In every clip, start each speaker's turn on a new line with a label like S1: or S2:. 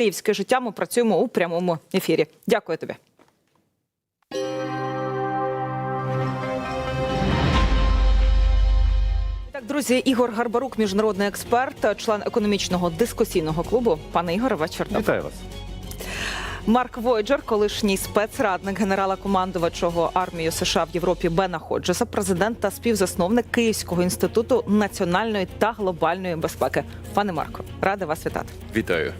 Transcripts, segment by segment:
S1: Київське життя. Ми працюємо у прямому ефірі. Дякую тобі. Так, друзі, Ігор Гарбарук, міжнародний експерт, член економічного дискусійного клубу. Пане Ігоре, вечір.
S2: Вітаю вас.
S1: Марк Войджер, колишній спецрадник генерала командувачого армії США в Європі Бена Ходжеса, президент та співзасновник Київського інституту національної та глобальної безпеки. Пане Марко, рада вас вітати.
S3: Вітаю.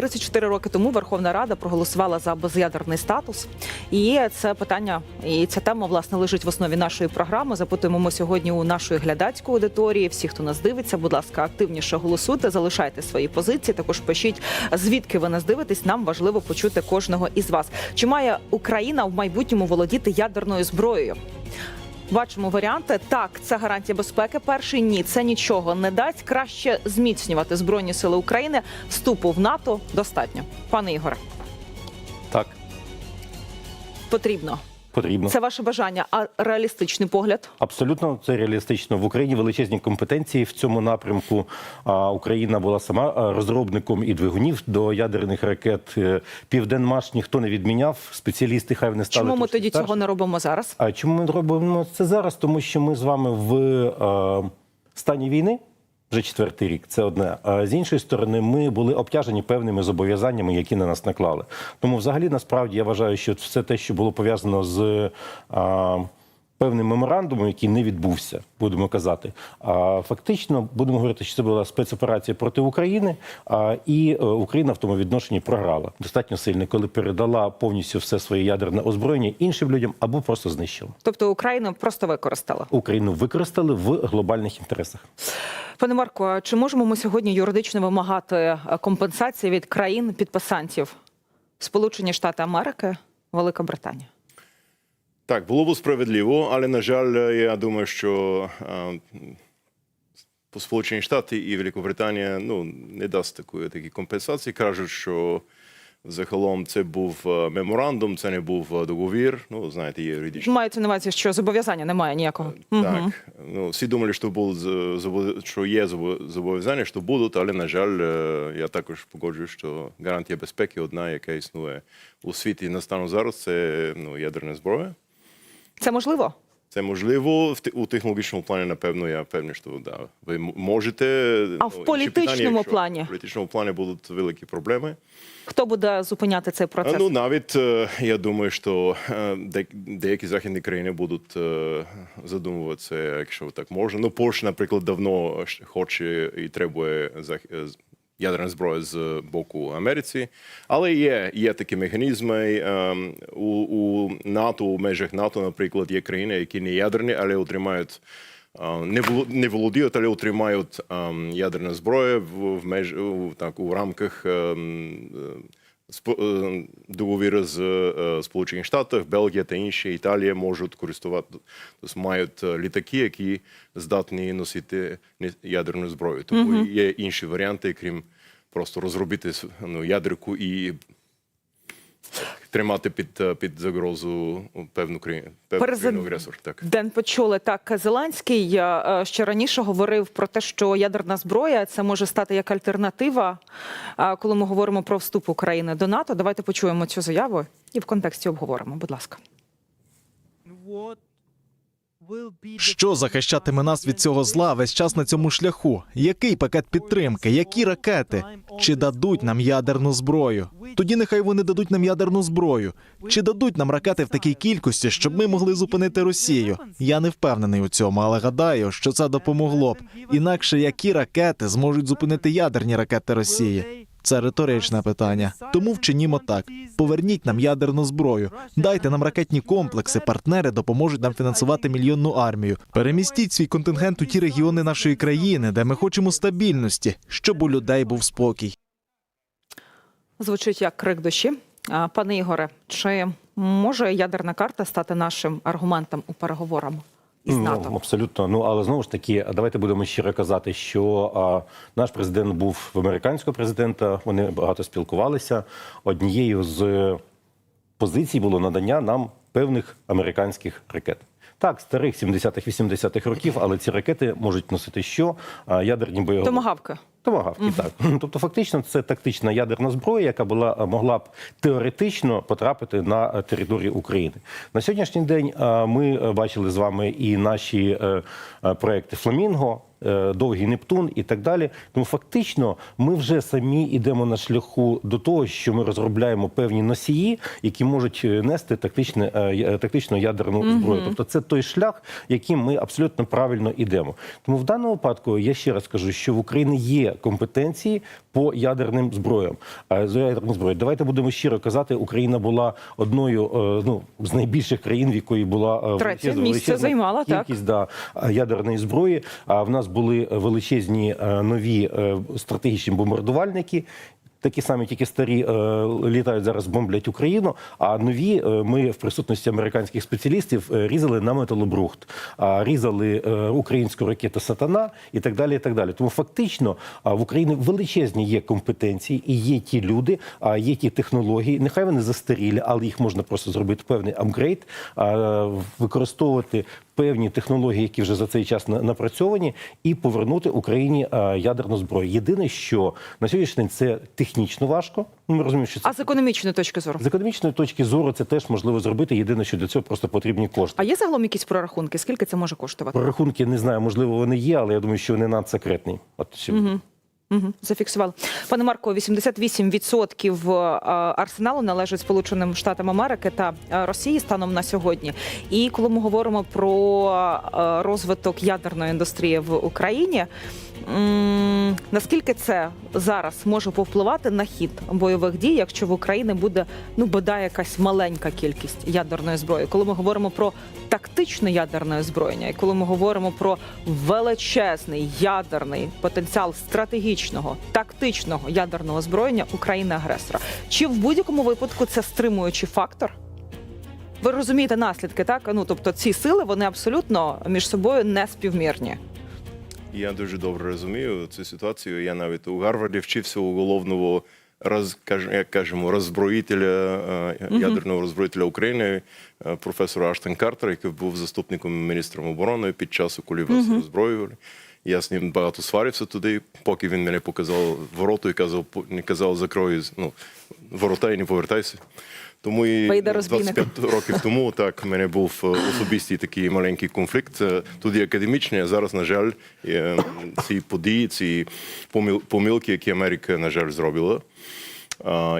S1: 34 роки тому Верховна Рада проголосувала за без'ядерний статус, і це питання і ця тема власне лежить в основі нашої програми. Запитуємо сьогодні у нашої глядацької аудиторії. Всі, хто нас дивиться, будь ласка, активніше голосуйте, залишайте свої позиції. Також пишіть звідки ви нас дивитесь. Нам важливо почути кожного із вас. Чи має Україна в майбутньому володіти ядерною зброєю? Бачимо варіанти. Так, це гарантія безпеки. Перший ні, це нічого не дасть. Краще зміцнювати збройні сили України. Вступу в НАТО достатньо. Пане Ігоре,
S2: Так,
S1: потрібно.
S2: Потрібно.
S1: Це ваше бажання, а реалістичний погляд.
S2: Абсолютно це реалістично. В Україні величезні компетенції в цьому напрямку. А Україна була сама розробником і двигунів до ядерних ракет. Е, Південмаш ніхто не відміняв. Спеціалісти хай не стали.
S1: Чому ми тоді
S2: старші.
S1: цього не робимо зараз?
S2: А чому ми робимо це зараз? Тому що ми з вами в е, стані війни. Вже четвертий рік, це одне. А з іншої сторони, ми були обтяжені певними зобов'язаннями, які на нас наклали. Тому, взагалі, насправді, я вважаю, що все те, що було пов'язано з а, певним меморандумом, який не відбувся, будемо казати. А фактично будемо говорити, що це була спецоперація проти України, а, і е, Україна в тому відношенні програла достатньо сильно, коли передала повністю все своє ядерне озброєння іншим людям або просто знищила.
S1: Тобто Україна просто використала.
S2: Україну використали в глобальних інтересах.
S1: Пане Марко, а чи можемо ми сьогодні юридично вимагати е, компенсації від країн підписантів Сполучені Штати Америки, Велика Британія?
S3: Так, було б справедливо, але на жаль, я думаю, що а, Сполучені Штати і Великобританія ну, не дасть такої такі компенсації. Кажуть, що загалом це був е, меморандум, це не був е, договір. Ну, знаєте, є юридичні.
S1: Мається на увазі, що зобов'язання немає ніякого.
S3: Так, ну всі думали, що з- що є зобо- зобов'язання, що будуть, але на жаль, е, я також погоджуюсь, що гарантія безпеки одна, яка існує у світі на стану зараз, це ну ядерна зброя.
S1: Це можливо?
S3: Це можливо в у технологічному плані, напевно, я певний, що да, ви можете.
S1: А в
S3: Ну,
S1: політичному
S3: питання, якщо
S1: плані?
S3: В політичному плані будуть великі проблеми.
S1: Хто буде зупиняти цей процес?
S3: Ну навіть е, я думаю, що е, де- деякі західні країни будуть е, задумуватися, якщо так можна. Ну, Польща, наприклад, давно хоче і требує ядерна зброя з боку Америці, але є, є такі механізми е, у, у НАТО, у межах НАТО, наприклад, є країни, які не ядерні, але отримають. е, Не воло- володіють, але отримають ем, ядерну зброю в, меж так у рамках е, договір з е, Сполучених Штатів, Бельгія та інші Італія можуть користувати, тобто мають е, літаки, які здатні носити ядерну зброю. Тому є інші варіанти, крім просто розробити ну, ядерку і тримати під, е, під загрозу певну країну,
S1: Президент-
S3: агресор. Так.
S1: Ден почули так. Зеленський е, ще раніше говорив про те, що ядерна зброя це може стати як альтернатива, е, коли ми говоримо про вступ України до НАТО. Давайте почуємо цю заяву і в контексті обговоримо. Будь ласка.
S4: Що захищатиме нас від цього зла весь час на цьому шляху? Який пакет підтримки? Які ракети? Чи дадуть нам ядерну зброю? Тоді нехай вони дадуть нам ядерну зброю. Чи дадуть нам ракети в такій кількості, щоб ми могли зупинити Росію? Я не впевнений у цьому, але гадаю, що це допомогло б. Інакше які ракети зможуть зупинити ядерні ракети Росії? Це риторичне питання. Тому вчинімо так: поверніть нам ядерну зброю, дайте нам ракетні комплекси. Партнери допоможуть нам фінансувати мільйонну армію. Перемістіть свій контингент у ті регіони нашої країни, де ми хочемо стабільності, щоб у людей був спокій.
S1: Звучить як крик душі. Пане Ігоре, чи може ядерна карта стати нашим аргументом у переговорах із
S2: Ну, абсолютно. Ну але знову ж таки, давайте будемо щиро казати, що а, наш президент був в американського президента. Вони багато спілкувалися. Однією з позицій було надання нам певних американських ракет. Так, старих 70-х, 80-х років, але ці ракети можуть носити що? А, Ядерні бойові
S1: Томагавки.
S2: Томагавки, так. Тобто, фактично, це тактична ядерна зброя, яка була е, могла б теоретично потрапити на е, територію України. На сьогоднішній день е, ми бачили з вами і наші проекти Фламінго. Довгий Нептун і так далі. Тому фактично ми вже самі йдемо на шляху до того, що ми розробляємо певні носії, які можуть нести тактичне, тактичну ядерну зброю. Тобто це той шлях, яким ми абсолютно правильно йдемо. Тому в даному випадку я ще раз кажу, що в Україні є компетенції по ядерним зброям. Е, З ядерним зброєю. Давайте будемо щиро казати, Україна була одною е, ну, з найбільших країн, в якої була е,
S1: Третє місце
S2: займала
S1: займала, так.
S2: кількість да, ядерної зброї. А в нас були величезні нові стратегічні бомбардувальники. Такі самі, тільки старі е, літають зараз, бомблять Україну. А нові е, ми в присутності американських спеціалістів е, різали на металобрухт, а різали українську ракету Сатана і так далі. І так далі. Тому фактично в Україні величезні є компетенції і є ті люди, а є ті технології. Нехай вони застарілі, але їх можна просто зробити певний апгрейд, використовувати певні технології, які вже за цей час на- напрацьовані, і повернути Україні ядерну зброю. Єдине, що на сьогоднішній день це технічно важко. Ну, Ми розуміємо, що це
S1: А з економічної точки зору?
S2: з економічної точки зору це теж можливо зробити. Єдине, що для цього просто потрібні кошти.
S1: А є загалом якісь прорахунки? Скільки це може коштувати?
S2: Прорахунки не знаю, можливо, вони є, але я думаю, що вони надсекретні. От що-
S1: Угу, зафіксували. Пане Марко, 88% е, арсеналу належить Сполученим Штатам Америки та е, Росії станом на сьогодні. І коли ми говоримо про е, розвиток ядерної індустрії в Україні. Наскільки це зараз може повпливати на хід бойових дій, якщо в Україні буде ну бодай якась маленька кількість ядерної зброї? Коли ми говоримо про тактичне ядерне озброєння, і коли ми говоримо про величезний ядерний потенціал стратегічного тактичного ядерного озброєння України агресора, чи в будь-якому випадку це стримуючий фактор? Ви розумієте наслідки, так? Ну тобто ці сили вони абсолютно між собою не співмірні.
S3: Я дуже добре розумію цю ситуацію. Я навіть у Гарварді вчився у головного роз, як кажемо, роззброїтеля е, ядерного роззброїтеля України, е, професора Аштен Картера, який був заступником міністра оборони під час, коли вас роззброювали. Я з ним багато сварився туди, поки він мене показав ворота і казав, не казав, закрой ну, ворота і не повертайся. Тому і
S1: Вийде розбійник.
S3: 25 років тому так в мене був е, особистий такий маленький конфлікт. Е, Тоді академічний, а зараз, на жаль, ці події, ці помил- помилки, які Америка, на жаль, зробила,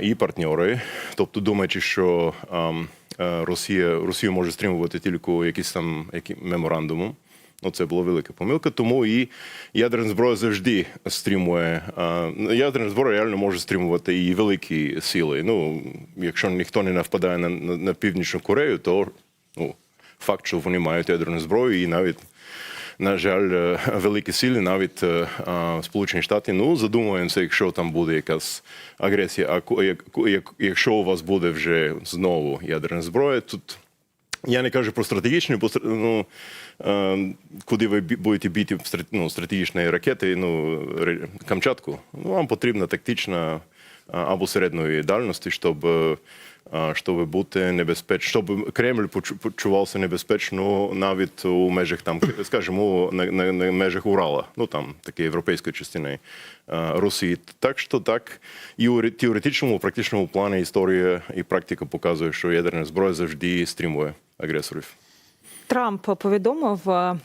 S3: і партнери. Тобто, думаючи, що е, Росія Росію може стримувати тільки якісь там які, меморандумом. Ну, це була велика помилка, тому і ядерна зброя завжди стримує. а, ну, Ядерна зброя реально може стримувати і великі сили. Ну, якщо ніхто не нападає на, на, на Північну Корею, то ну, факт, що вони мають ядерну зброю, і навіть, на жаль, е, великі сили, навіть е, а, Сполучені Штати, ну, задумуємося, якщо там буде якась агресія. А як- як- якщо у вас буде вже знову ядерна зброя, тут. Я не кажу про стратегічну, бо ну, е, куди ви будете бити ну, стратегічні ракети, ну, Камчатку, ну, вам потрібна тактична або середньої дальності, щоб, е, щоб бути небезпечно, щоб Кремль почу- почувався небезпечно навіть у межах там, скажімо, на, на, на межах Урала, ну там таке європейської частини е, Росії. Так що так, і у теоретичному, практичному плані історія і практика показує, що ядерна зброя завжди стримує агресорів.
S1: Трамп повідомив, е,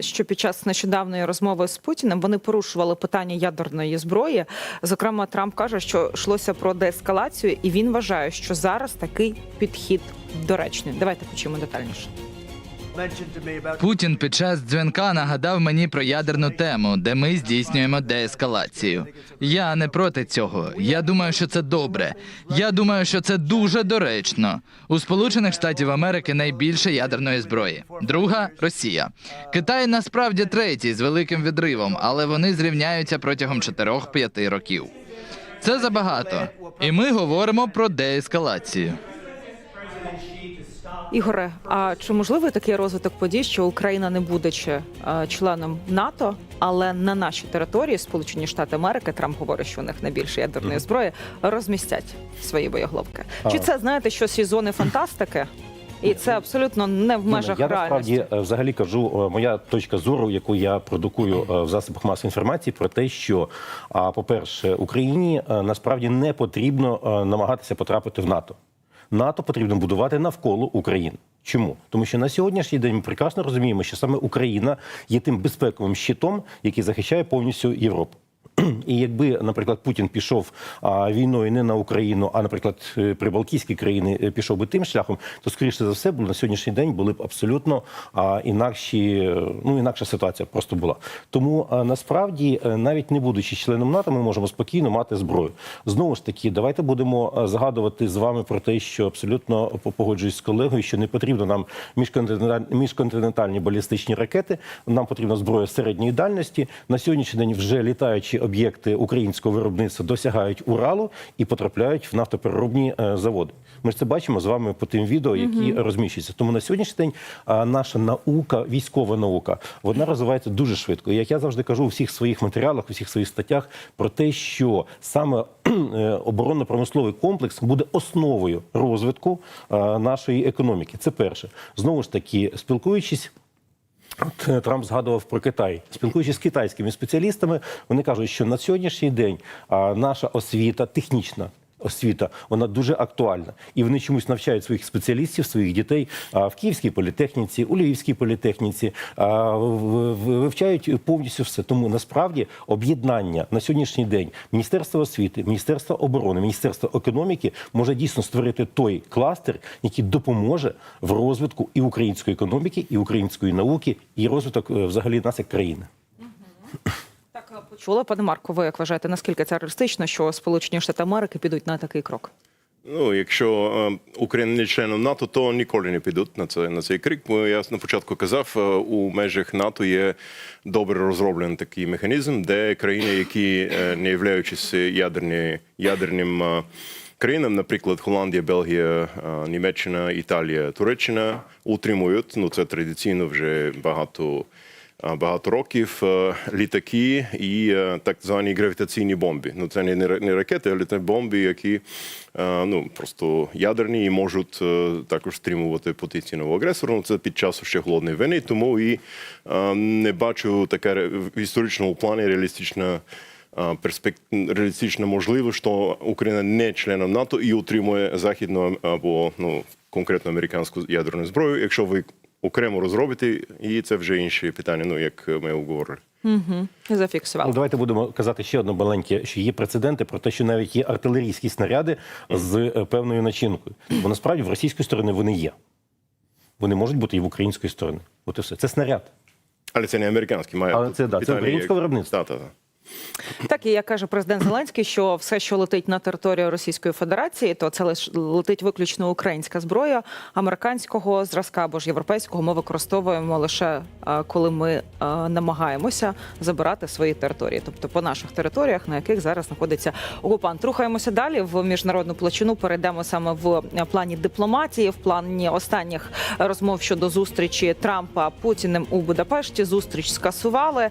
S1: що під час нещодавної розмови з Путіним вони порушували питання ядерної зброї. Зокрема, Трамп каже, що йшлося про деескалацію, і він вважає, що зараз такий підхід доречний. Давайте почуємо детальніше.
S5: Путін під час дзвінка нагадав мені про ядерну тему, де ми здійснюємо деескалацію. Я не проти цього. Я думаю, що це добре. Я думаю, що це дуже доречно. У Сполучених Штатів Америки найбільше ядерної зброї. Друга Росія. Китай насправді третій з великим відривом, але вони зрівняються протягом 4-5 років. Це забагато. І ми говоримо про деескалацію.
S1: Ігоре, а чи можливий такий розвиток подій, що Україна, не будучи е, членом НАТО, але на нашій території Сполучені Штати Америки, Трамп говорить, що у них найбільше ядерної зброї, розмістять свої боєголовки? Чи це знаєте щось із зони фантастики? і це абсолютно не в межах
S2: я
S1: реальності.
S2: насправді е, взагалі кажу, е, моя точка зору, яку я продукую в засобах масової інформації, про те, що, по-перше, Україні е, насправді не потрібно намагатися потрапити в НАТО. НАТО потрібно будувати навколо України. Чому? Тому що на сьогоднішній день ми прекрасно розуміємо, що саме Україна є тим безпековим щитом, який захищає повністю Європу. І якби, наприклад, Путін пішов війною не на Україну, а наприклад, е, прибалтійські країни е, пішов би тим шляхом, то скоріше за все було на сьогоднішній день були б абсолютно інакші, ну інакша ситуація просто була. Тому насправді, е, навіть не будучи членом НАТО, ми можемо спокійно мати зброю. Знову ж таки, давайте будемо згадувати з вами про те, що абсолютно погоджуюсь з колегою, що не потрібно нам міжконтиненталь- міжконтинентальні балістичні ракети. Нам потрібна зброя середньої дальності. На сьогоднішній день вже літаючі об'єкти українського виробництва досягають Уралу і потрапляють в нафтопереробні е, заводи. Ми ж це бачимо з вами по тим відео, які розміщуються. Тому на сьогоднішній день наша наука, військова наука, вона розвивається дуже швидко. І як я завжди кажу у всіх своїх матеріалах, у всіх своїх статтях про те, що саме е, оборонно-промисловий комплекс буде основою розвитку нашої економіки. Це перше. Знову ж таки, спілкуючись. От, е, Трамп згадував про Китай. Спілкуючись з китайськими спеціалістами, вони кажуть, що на сьогоднішній день наша освіта, технічна освіта, вона дуже актуальна. І вони чомусь навчають своїх спеціалістів, своїх дітей в Київській політехніці, у Львівській політехніці, вивчають повністю все. Тому насправді об'єднання на сьогоднішній день Міністерства освіти, Міністерства оборони, Міністерства економіки може дійсно створити той кластер, який допоможе в розвитку і української економіки, і української науки, і розвиток е, взагалі нас як країни.
S1: Почула, пане Марко. Ви як вважаєте, наскільки це реалістично, що Сполучені Штати Америки підуть на такий крок?
S3: Ну, якщо е, Україна не членом НАТО, то ніколи не підуть на це на цей крик. Бо я на початку казав, е, у межах НАТО є добре розроблений такий механізм, де країни, які е, не являючись ядерні, ядерним е, країнам, наприклад, Голландія, Бельгія, е, Німеччина, Італія, Туреччина, утримують. Ну це традиційно вже багато. А, Багато років е, літаки і е, так звані гравітаційні бомби. Ну це не, не ра- не ракети, а літаки бомби, які е, ну просто ядерні і можуть е, також стримувати потенційного агресора. Ну, це під час ще холодної війни. Тому і е, не бачу таке в історичному плані реалістична. е, Перспект... реалістично можливо, що Україна не членом НАТО і утримує західну або ну конкретно американську ядерну зброю. Якщо ви окремо розробите, і це вже інші питання, ну як ми обговорили.
S1: Угу. Зафіксували.
S2: Ну, давайте будемо казати ще одне маленьке, що є прецеденти про те, що навіть є артилерійські снаряди з е, певною начинкою. Бо насправді в російської сторони вони є. Вони можуть бути і в української сторони. От і все. Це снаряд.
S3: Але це не американський має.
S2: Але це, да, це
S3: питання,
S2: українського виробництва.
S3: Та, та, та.
S1: Так і як каже президент Зеленський, що все, що летить на територію Російської Федерації, то це лише летить виключно українська зброя. Американського зразка або ж європейського ми використовуємо лише е, коли ми е, намагаємося забирати свої території, тобто по наших територіях, на яких зараз знаходиться окупант. Рухаємося далі в міжнародну площину. Перейдемо саме в плані дипломатії, в плані останніх розмов щодо зустрічі Трампа Путіним у Будапешті. Зустріч скасували.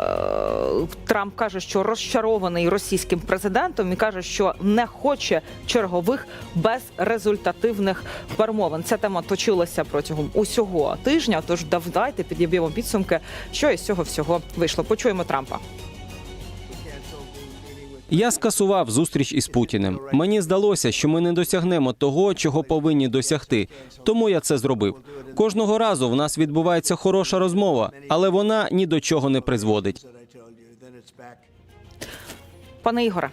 S1: Е, Трамп каже, що розчарований російським президентом і каже, що не хоче чергових безрезультативних перемовин. Ця тема точилася протягом усього тижня. Тож давайте підіб'ємо підсумки, що із цього всього вийшло. Почуємо Трампа.
S6: Я скасував зустріч із Путіним. Мені здалося, що ми не досягнемо того, чого повинні досягти. Тому я це зробив. Кожного разу в нас відбувається хороша розмова, але вона ні до чого не призводить.
S1: Пане Ігоре,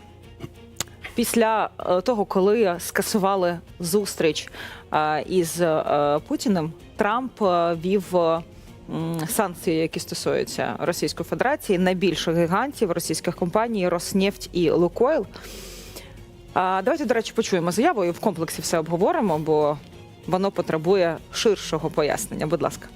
S1: після е, того, коли скасували зустріч е, із е, Путіним, Трамп вів санкції, які стосуються Російської Федерації, найбільших гігантів російських компаній Роснефть і Лукойл. Давайте, до речі, почуємо заяву і в комплексі все обговоримо, бо воно потребує ширшого пояснення. Будь ласка.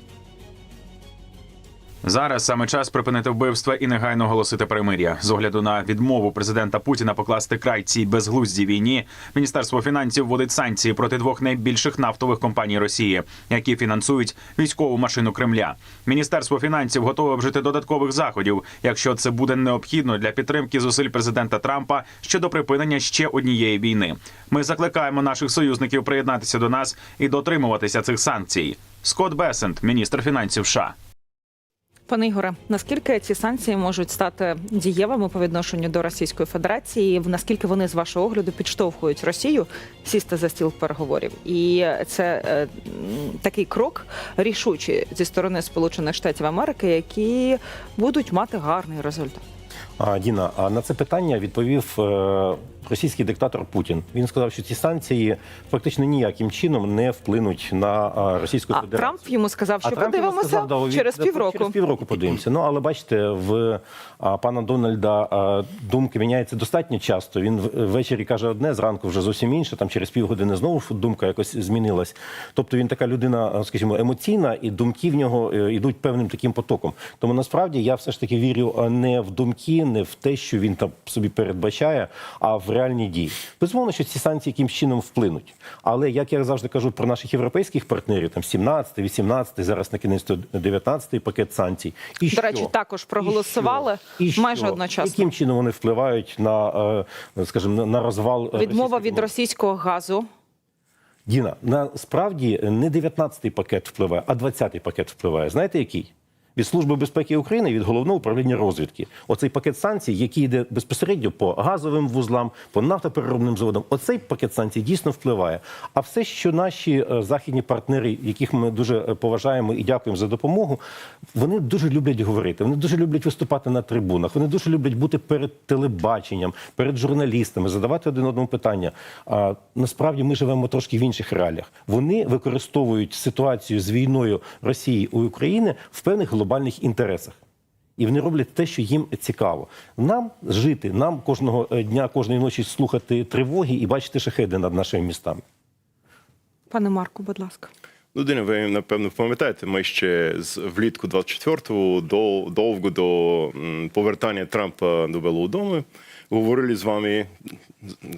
S7: Зараз саме час припинити вбивства і негайно оголосити перемир'я. З огляду на відмову президента Путіна покласти край цій безглуздій війні. Міністерство фінансів вводить санкції проти двох найбільших нафтових компаній Росії, які фінансують військову машину Кремля. Міністерство фінансів готове вжити додаткових заходів, якщо це буде необхідно для підтримки зусиль президента Трампа щодо припинення ще однієї війни. Ми закликаємо наших союзників приєднатися до нас і дотримуватися цих санкцій. Скотт Бесент, міністр фінансів США.
S1: Пане Ігоре, наскільки ці санкції можуть стати дієвими по відношенню до Російської Федерації? Наскільки вони з вашого огляду підштовхують Росію сісти за стіл переговорів? І це е, такий крок рішучий зі сторони Сполучених Штатів Америки, які будуть мати гарний результат.
S2: А, Діна, а на це питання відповів е, російський диктатор Путін. Він сказав, що ці санкції фактично ніяким чином не вплинуть на е, Російську
S1: А
S2: Федерацію.
S1: Трамп йому сказав, що
S2: Трамп
S1: подивимося
S2: сказав, да,
S1: через півроку.
S2: Через півроку подивимося. Ну але бачите, в пана Дональда думки міняються достатньо часто. Він ввечері каже одне, зранку вже зовсім інше. Там через півгодини знову думка якось змінилась. Тобто він така людина, скажімо, емоційна, і думки в нього е, йдуть певним таким потоком. Тому насправді я все ж таки вірю не в думки, не в те, що він там собі передбачає, а в реальні дії. Безумовно, що ці санкції якимсь чином вплинуть. Але як я завжди кажу про наших європейських партнерів, там 17, 18, зараз на кінець 19 пакет санкцій. І
S1: До речі, також проголосували
S2: І що?
S1: майже одночасно.
S2: Яким чином вони впливають на, е, скажімо, на- розвал е,
S1: Відмова
S2: російської
S1: від російського газу.
S2: Діна, насправді не 19-й пакет впливає, а 20-й пакет впливає. Знаєте який? Від Служби безпеки України, від головного управління розвідки. Оцей пакет санкцій, який йде безпосередньо по газовим вузлам, по нафтопереробним заводам. Оцей пакет санкцій дійсно впливає. А все, що наші е, західні партнери, яких ми дуже е, поважаємо і дякуємо за допомогу, вони дуже люблять говорити. Вони дуже люблять виступати на трибунах. Вони дуже люблять бути перед телебаченням, перед журналістами, задавати один одному питання. А насправді ми живемо трошки в інших реаліях. Вони використовують ситуацію з війною Росії у Україні в певних глобальних інтересах. І вони роблять те, що їм цікаво. Нам жити, нам кожного е, дня, кожної ночі слухати тривоги і бачити шахеди над нашими містами.
S1: Пане Марку, будь ласка.
S3: Ну, Дина, ви напевно пам'ятаєте, ми ще з влітку 24-го до довго до повертання Трампа до Білого Дому говорили з вами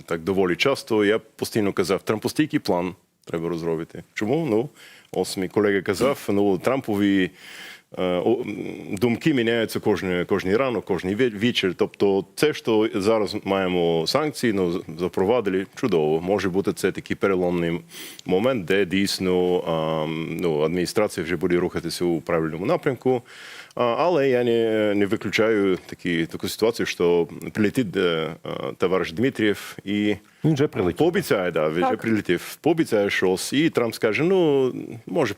S3: так доволі часто. Я постійно казав, Трампостійкий план треба розробити. Чому? Ну, ось мій колега казав, ну Трампові. е, Думки міняються кожен, кожний ранок, кожний вечір. Тобто, це, що зараз маємо санкції, ну запровадили чудово. Може бути це такий переломний момент, де дійсно ну, адміністрація вже буде рухатися у правильному напрямку. Але я не, не виключаю такі, таку ситуацію, що прилетить е, товариш Дмитрієв і
S2: Він вже прилетів.
S3: Пообіцяє, да, він вже прилетів. Пообіцяє щось, і Трамп скаже: ну, може,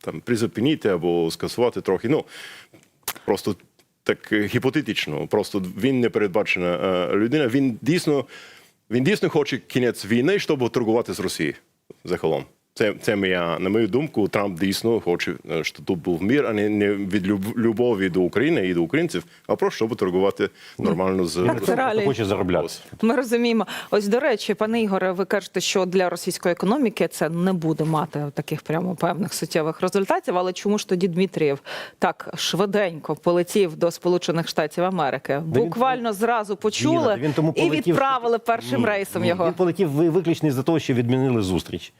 S3: там, призупинити або скасувати трохи. Ну, просто так е, гіпотетично. Просто він не передбачена е, людина. Він дійсно, він дійсно хоче кінець війни, щоб торгувати з Росією загалом. Це, це моя, на мою думку, Трамп дійсно хоче, е, щоб тут був мір, а не, не від люб- любові до України і до українців, а просто щоб торгувати нормально з
S1: Так.
S2: Хоче заробляти.
S1: Ми розуміємо. Ось до речі, пане Ігоре, ви кажете, що для російської економіки це не буде мати таких прямо певних суттєвих результатів. Але чому ж тоді Дмитрієв так швиденько полетів до Сполучених Штатів Америки?
S2: він
S1: Буквально зразу почули
S2: він тому
S1: і відправили першим
S2: Ні,
S1: рейсом
S2: ні,
S1: його.
S2: Він полетів ви- виключно за того, що відмінили зустріч.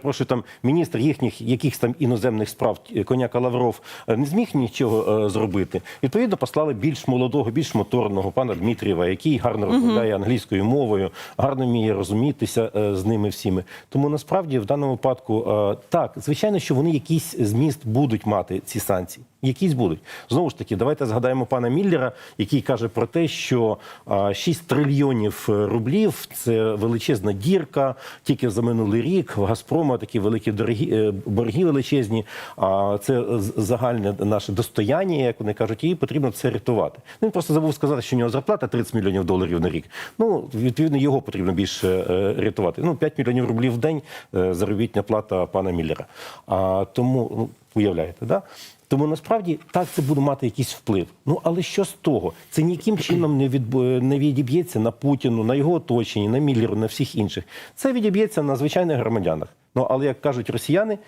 S2: Перепрошую, там міністр їхніх якихось там іноземних справ е, коняка Лавров е, не зміг нічого е, зробити. Відповідно, послали більш молодого, більш моторного пана Дмитрієва, який гарно розмовляє англійською мовою, гарно вміє розумітися з ними всіми. Тому насправді в даному випадку так, звичайно, що вони якийсь зміст будуть мати ці санкції. Якісь будуть знову ж таки. Давайте згадаємо пана Міллера, який каже про те, що а, 6 трильйонів рублів це величезна дірка. Тільки за минулий рік в Газпрома такі великі дорогі е, борги величезні. А це загальне наше достояння, як вони кажуть, і потрібно це рятувати. Ну, Він просто забув сказати, що у нього зарплата 30 мільйонів доларів на рік. Ну відповідно його потрібно більше е, рятувати. Ну 5 мільйонів рублів в день заробітна заробітня плата пана Міллера. А тому ну, уявляєте, да? Тому насправді так це буде мати якийсь вплив. Ну але що з того? Це ніяким чином не від не відіб'ється на Путіну, на його оточенні, на Міллеру, на всіх інших. Це відіб'ється на звичайних громадянах. Ну але як кажуть росіяни,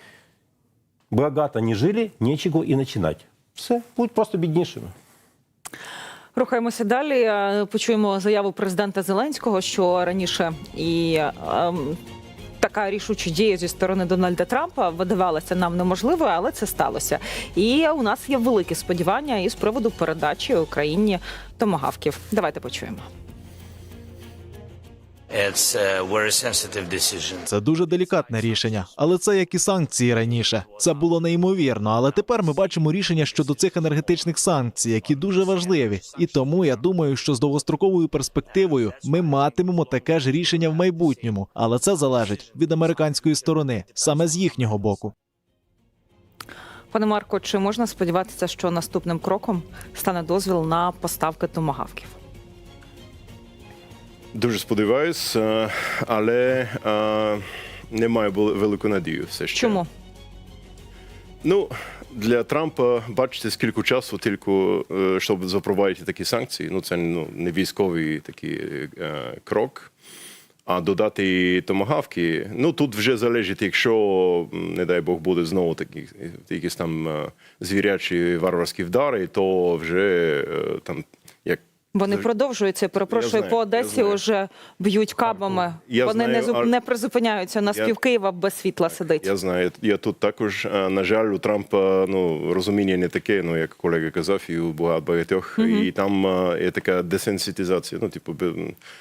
S2: багато не жили, нічого і починати. Все, будуть просто біднішими.
S1: Рухаємося далі. Е, Почуємо заяву президента Зеленського, що раніше і ем, така рішуча дія зі сторони Дональда Трампа видавалася нам неможливою, але це сталося. І у нас є великі сподівання із приводу передачі Україні томагавків. Давайте почуємо.
S4: Це дуже делікатне рішення, але це як і санкції раніше. Це було неймовірно. Але тепер ми бачимо рішення щодо цих енергетичних санкцій, які дуже важливі. І тому я думаю, що з довгостроковою перспективою ми матимемо таке ж рішення в майбутньому, але це залежить від американської сторони, саме з їхнього боку.
S1: Пане Марко, чи можна сподіватися, що наступним кроком стане дозвіл на поставки томагавків?
S3: Дуже сподіваюсь, е, але е, не маю велику надію. Все ще.
S1: Чому?
S3: Ну, для Трампа бачите, скільки часу тільки, е, щоб запровадити такі санкції. Ну, це ну, не військовий такий е, крок. А додати томагавки, ну тут вже залежить, якщо, не дай Бог, буде знову такі, якісь там звірячі варварські вдари, то вже е, там
S1: Вони продовжуються. Перепрошую,
S3: знаю,
S1: по Одесі
S3: знаю.
S1: вже б'ють кабами.
S3: Я
S1: Вони не
S3: знаю, ар...
S1: не призупиняються. на спів
S3: Я-
S1: Києва без світла сидить.
S3: Я знаю, я тут також. е, На жаль, у Трампа ну розуміння не таке, ну як колега казав, і у багатьох. І там е, є така десенситизація. Ну, типу,